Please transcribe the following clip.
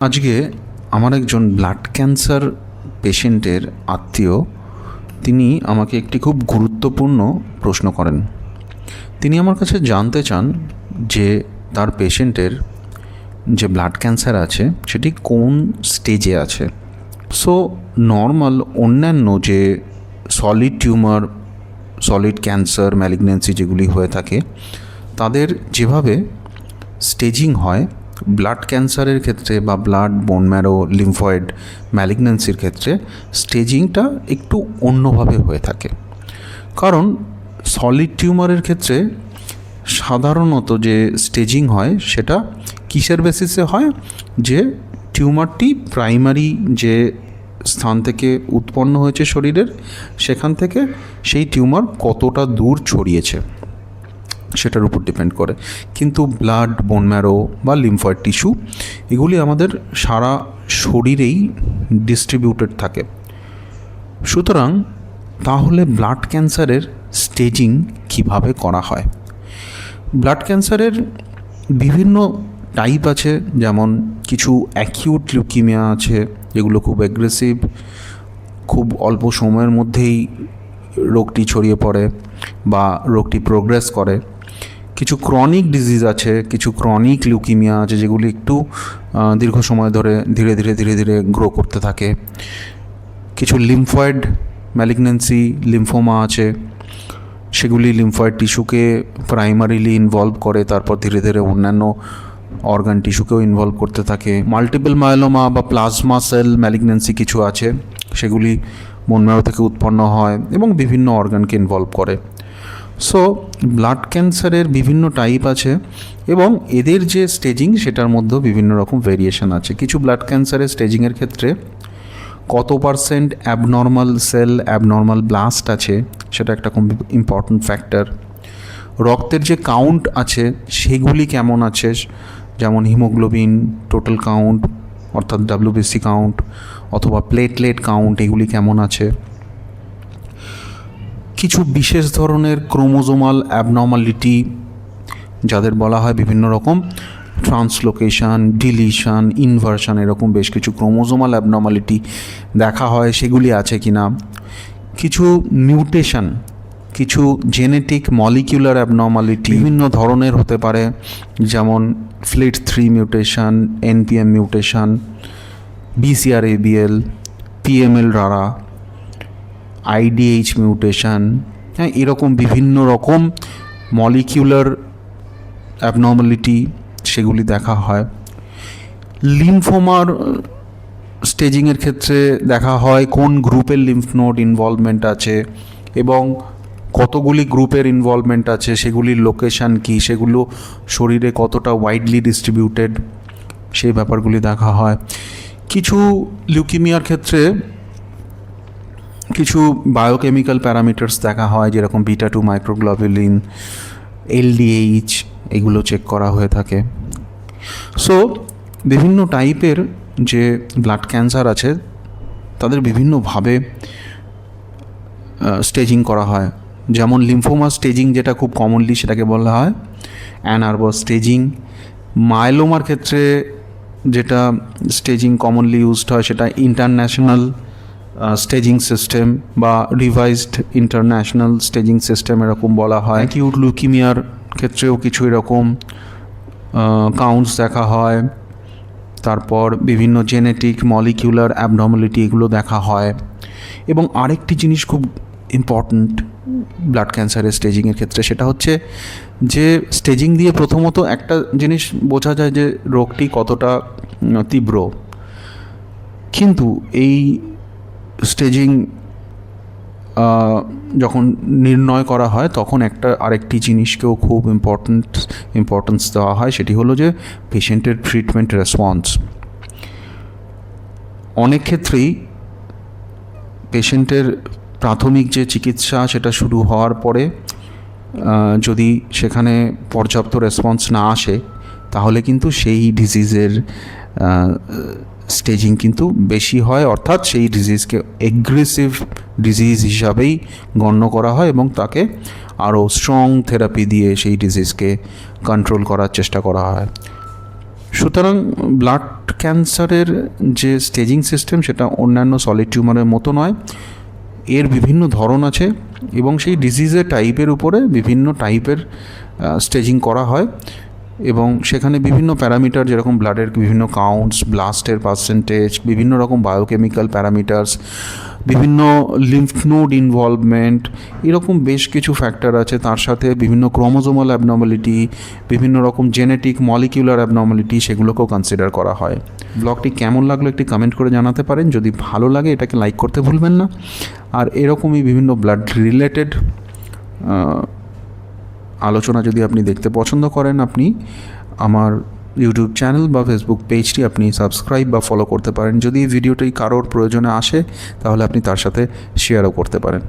আজকে আমার একজন ব্লাড ক্যান্সার পেশেন্টের আত্মীয়, তিনি আমাকে একটি খুব গুরুত্বপূর্ণ প্রশ্ন করেন। তিনি আমার কাছে জানতে চান যে তার পেশেন্টের যে ব্লাড ক্যান্সার আছে, সেটি কোন স্টেজে আছে? সো নর্মাল অন্যান্য যে solid tumour solid cancer malignancy যেগুলি হয়ে থাকে, তাদের যেভাবে স্টেজিং হয় ব্লাড ক্যান্সারের ক্ষেত্রে বা ব্লাড বোন ম্যারো লিম্ফয়েড ম্যালিগন্যান্সির ক্ষেত্রে স্টেজিংটা একটু অন্যভাবে হয়ে থাকে। কারণ সলিড টিউমারের ক্ষেত্রে সাধারণত যে স্টেজিং হয় সেটা কিসের বেসিসে হয়? যে টিউমারটি প্রাইমারি যে স্থান থেকে উৎপন্ন হয়েছে শরীরের, সেখান থেকে সেই টিউমার কতটা দূর ছড়িয়েছে। সেটার উপর ডিপেন্ড করে। কিন্তু ব্লাড বোন ম্যারো বা লিম্ফয়েড টিস্যু এগুলি আমাদের সারা শরীরেই ডিস্ট্রিবিউটেড থাকে। সুতরাং তাহলে ব্লাড ক্যান্সারের স্টেজিং কীভাবে করা হয়? ব্লাড ক্যান্সারের বিভিন্ন টাইপ আছে, যেমন কিছু অ্যাকিউট লিউকিমিয়া আছে, যেগুলো খুব অ্যাগ্রেসিভ খুব অল্প সময়ের মধ্যেই রোগটি ছড়িয়ে পড়ে বা রোগটি প্রোগ্রেস করে। কিছু ক্রনিক ডিজিজ আছে, কিছু ক্রনিক লিউকিমিয়া আছে, যেগুলি একটু দীর্ঘ সময় ধরে ধীরে ধীরে ধীরে ধীরে গ্রো করতে থাকে। কিছু লিম্ফয়েড ম্যালিগন্যান্সি লিম্ফোমা আছে, সেগুলি লিম্ফয়েড টিস্যুকে প্রাইমারিলি ইনভলভ করে, তারপর ধীরে ধীরে অন্যান্য অর্গান টিস্যুকেও ইনভলভ করতে থাকে। মাল্টিপল মায়োলোমা বা প্লাজমা সেল ম্যালিগন্যান্সি কিছু আছে, সেগুলি মনমেরো থেকে উৎপন্ন হয় এবং বিভিন্ন অর্গানকে ইনভলভ করে। সো ব্লাড ক্যান্সারের বিভিন্ন টাইপ আছে এবং এদের যে স্টেজিং সেটার মধ্যেও বিভিন্ন রকম ভেরিয়েশন আছে। কিছু ব্লাড ক্যান্সারের স্টেজিংয়ের ক্ষেত্রে কত percent abnormal cell abnormal blast আছে, সেটা একটা খুব ইম্পর্ট্যান্ট ফ্যাক্টর রক্তের যে কাউন্ট আছে, সেগুলি কেমন আছে? যেমন হিমোগ্লোবিন টোটাল কাউন্ট অর্থাৎ ডাব্লিউবিসি কাউন্ট অথবা প্লেটলেট কাউন্ট এগুলি কেমন আছে? কিছু বিশেষ ধরনের ক্রোমোজোমাল অ্যাবনর্মালিটি, যাদের বলা হয় বিভিন্ন রকম ট্রান্সলোকেশন, ডিলিশন ইনভার্সন এরকম বেশ কিছু ক্রোমোজোমাল অ্যাবনর্মালিটি দেখা হয়, সেগুলি আছে কি না? কিছু মিউটেশন, কিছু জেনেটিক মলিকিউলার অ্যাবনর্মালিটি বিভিন্ন ধরনের হতে পারে, যেমন flit three mutation, NPM mutation BCR ABL PML RARA IDH mutation হ্যাঁ এরকম বিভিন্ন রকম মলিকিউলার অ্যাবনর্মালিটি সেগুলি দেখা হয়। লিম্ফোমার স্টেজিংয়ের ক্ষেত্রে দেখা হয় কোন গ্রুপের লিম্ফ নোড ইনভলভমেন্ট আছে এবং কতগুলি গ্রুপের ইনভলভমেন্ট আছে, সেগুলির লোকেশান কী, সেগুলো শরীরে কতটা ওয়াইডলি ডিস্ট্রিবিউটেড সেই ব্যাপারগুলি দেখা হয়। কিছু লিউকিমিয়ার ক্ষেত্রে কিছু বায়োকেমিক্যাল প্যারামিটার্স দেখা হয়, যেরকম বিটা টু মাইক্রোগ্লোবুলিন এলডিএইচ এগুলো চেক করা হয়ে থাকে। সো বিভিন্ন টাইপের যে ব্লাড ক্যান্সার আছে, তাদের বিভিন্নভাবে স্টেজিং করা হয়। যেমন লিম্ফোমা স্টেজিং যেটা খুব কমনলি সেটাকে বলা হয় অ্যানার্বো স্টেজিং মাইলোমার ক্ষেত্রে যেটা স্টেজিং কমনলি ইউজড হয়, সেটা ইন্টারন্যাশনাল স্টেজিং সিস্টেম বা রিভাইজড ইন্টারন্যাশনাল স্টেজিং সিস্টেম এরকম বলা হয়। কিউট লুকিমিয়ার ক্ষেত্রেও কিছু এরকম কাউন্টস দেখা হয়। তারপর বিভিন্ন জেনেটিক মলিকিউলার অ্যাবনর্মালিটি এগুলো দেখা হয়। এবং আরেকটি জিনিস খুব ইম্পর্ট্যান্ট ব্লাড ক্যান্সারের স্টেজিংয়ের ক্ষেত্রে, সেটা হচ্ছে যে স্টেজিং দিয়ে প্রথমত একটা জিনিস বোঝা যায় যে রোগটি কতটা তীব্র। কিন্তু এই স্টেজিং যখন নির্ণয় করা হয়, তখন একটা আরেকটি জিনিসকেও খুব ইম্পর্ট্যান্ট ইম্পর্টেন্স দেওয়া হয়, সেটি হলো যে পেশেন্টের ট্রিটমেন্ট রেসপন্স অনেক ক্ষেত্রেই পেশেন্টের প্রাথমিক যে চিকিৎসা, সেটা শুরু হওয়ার পরে যদি সেখানে পর্যাপ্ত রেসপন্স না আসে, তাহলে কিন্তু সেই ডিজিজের স্টেজিং কিন্তু বেশি হয়, অর্থাৎ সেই ডিজিজকে এগ্রেসিভ ডিজিজ হিসাবেই গণ্য করা হয় এবং তাকে আরও স্ট্রং থেরাপি দিয়ে সেই ডিজিজকে কন্ট্রোল করার চেষ্টা করা হয়। সুতরাং ব্লাড ক্যান্সারের যে স্টেজিং সিস্টেম সেটা অন্যান্য সলিড টিউমারের মতো নয়, এর বিভিন্ন ধরন আছে এবং সেই ডিজিজের টাইপের উপরে বিভিন্ন টাইপের স্টেজিং করা হয়। এবং সেখানে বিভিন্ন প্যারামিটার, যেরকম ব্লাডের বিভিন্ন কাউন্টস ব্লাস্টের পার্সেন্টেজ বিভিন্ন রকম বায়োকেমিক্যাল প্যারামিটার্স বিভিন্ন লিম্ফ নোড ইনভলভমেন্ট এরকম বেশ কিছু ফ্যাক্টর আছে। তার সাথে বিভিন্ন ক্রোমোজোমাল অ্যাবনর্মালিটি বিভিন্ন রকম জেনেটিক মলিকিউলার অ্যাবনর্মালিটি সেগুলোকেও কনসিডার করা হয়। ব্লগটি কেমন লাগল একটি কমেন্ট করে জানাতে পারেন। যদি ভালো লাগে, এটাকে লাইক করতে ভুলবেন না। আর এরকমই বিভিন্ন ব্লাড রিলেটেড আলোচনা যদি আপনি দেখতে পছন্দ করেন আপনি আমার ইউটিউব চ্যানেল বা ফেসবুক পেজটি আপনি সাবস্ক্রাইব বা ফলো করতে পারেন। যদি এই ভিডিওটি কারোর প্রয়োজনে আসে, তাহলে আপনি তার সাথে শেয়ারও করতে পারেন।